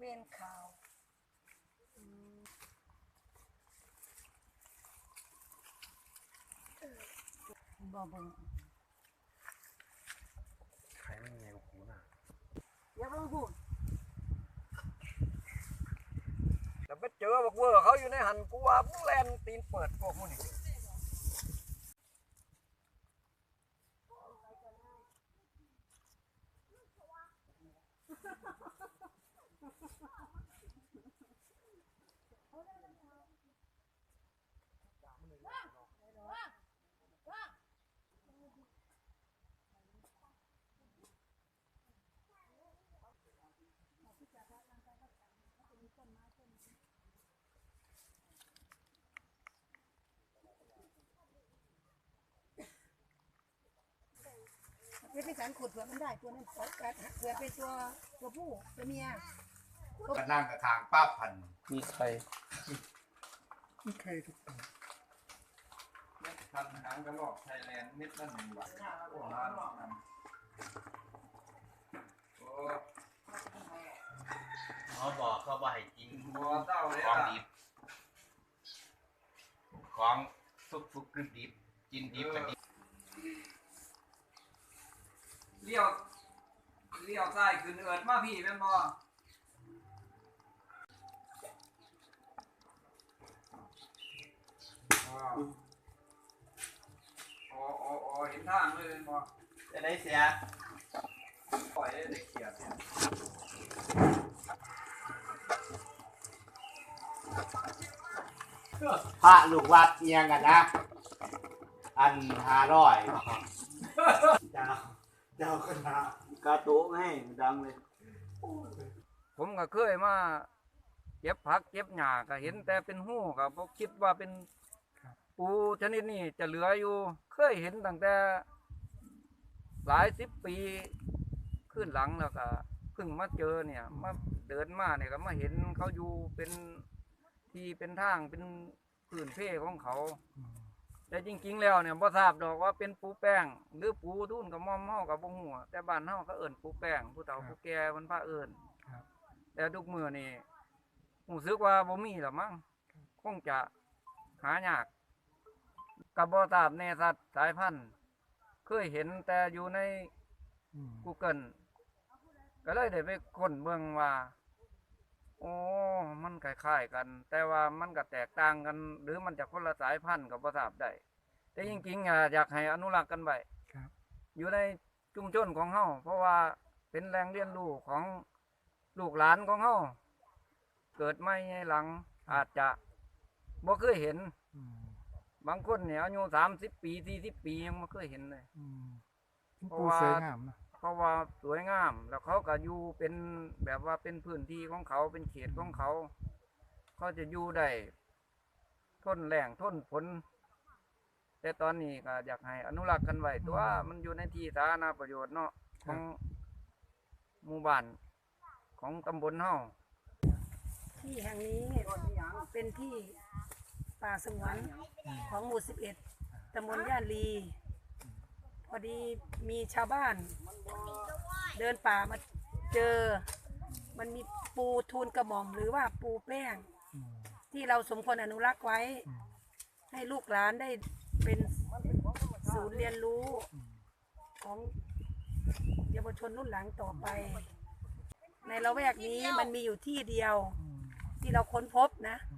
เวียนขาวบ่บ่ใครไม่มีไงกูน่ะอยากลองพูดแล้วไปเจอบอกเวอร์เขาอยู่ในหันกูว่ามึงแลนตีนเปิดพวกมึงนี่ เพื่อไปสันขุดเผื่อมันได้ตัวนั้นเอากัดเผื่อเป็นตัวตัวผู้ตัวเมียก็นั่งกับทางป้าพันธุ์มีใครไม่เคยถูกต้องทำหางกระรอกไทยแลนด์เม็ดละหนึ่งบาทโอ้ล้านนำโอ้เขาบอกเขาบอกให้กินบัวเต้าเลยของอะดิบของสุกสุกดิบดิบกินดิบกับดิบ เลี้ยวเลี้ยวซ้ายขึ้นเอิดมาพี่แม่นบ่อ้าวอ๋ออ๋ออ๋อเห็นทางเลยแม่นบ่จะได้เสียปล่อยให้เด็กเขียดเนี่ยพระลูกวัดเอียงกันนะ อันห้าร้อย เจ้าเจ้าคณะกาโตะให้ดังเลย ผมก็เคยมาเก็บผักเก็บหญ้าก็เห็นแต่เป็นหู้ก็บ่คิดว่าเป็นปูชนิดนี้จะเหลืออยู่ เคยเห็นตั้งแต่หลายสิบปีขึ้นหลังแล้วก็เพิ่งมาเจอเนี่ยมาเดินมาเนี่ยก็มาเห็นเขาอยู่เป็นที่เป็นทางเป็นพื้นเพของเขา แต่จริงๆแล้วเนี่ยบ่ทราบดอกว่าเป็นปูแป้ง หรือปูทุ่นกับมอมเฮากับบ่ฮู้แต่บ้านเฮาก็เอิ้นปูแป้งผู้เฒ่าผู้แก่มันพาเอิ้นแต่ทุกมื้อนี่รู้สึกว่าบ่มีแล้วมั้งคงจะหายากก็บ่ทราบแน่ชัดสายพันธุ์เคยเห็นแต่อยู่ในอืม Google ก็เลยได้ไปค้นเบิ่งว่า โอ้มันคล้ายๆกัน แต่ว่ามันก็แตกต่างกัน หรือมันจะคนละสายพันธุ์ก็บ่ทราบได้แต่จริงๆอะอยากให้อนุรักษ์กันไว้ครับอยู่ในชุมชนของเฮาเพราะว่าเป็นแหล่งเรียนรู้ของลูกหลานของเฮาเกิดไม่ในหลังอาจจะบ่เคยเห็นอืมบางคนเนี่ยอายุ30ปี40ปียังบ่เคยเห็นเลยอืมเพราะปูว่าสวยงามนะ เพราะว่าสวยงาม แล้วเขาก็อยู่เป็นแบบว่าเป็นพื้นที่ของเขาเป็นเขตของเขา เขาจะอยู่ได้ทนแรงทนฝนแต่ตอนนี้ก็อยากให้อนุรักษ์กันไว้ตัวมันอยู่ในที่สาธารณประโยชน์เนาะของหมู่บ้านของตำบลเฮาที่แห่งนี้เป็นที่ป่าสงวนของหมู่ 11ตำบลย่านลี พอดีมีชาวบ้าน เดินป่ามาเจอ มันมีปูทูลกระหม่อมหรือว่าปูแป้ง อืม ที่เราสมควรอนุรักษ์ไว้ อืม ให้ลูกหลานได้เป็นศูนย์เรียนรู้ของเยาวชนรุ่นหลังต่อไป ในละแวกนี้มันมีอยู่ที่เดียว ที่เราค้นพบนะ อืม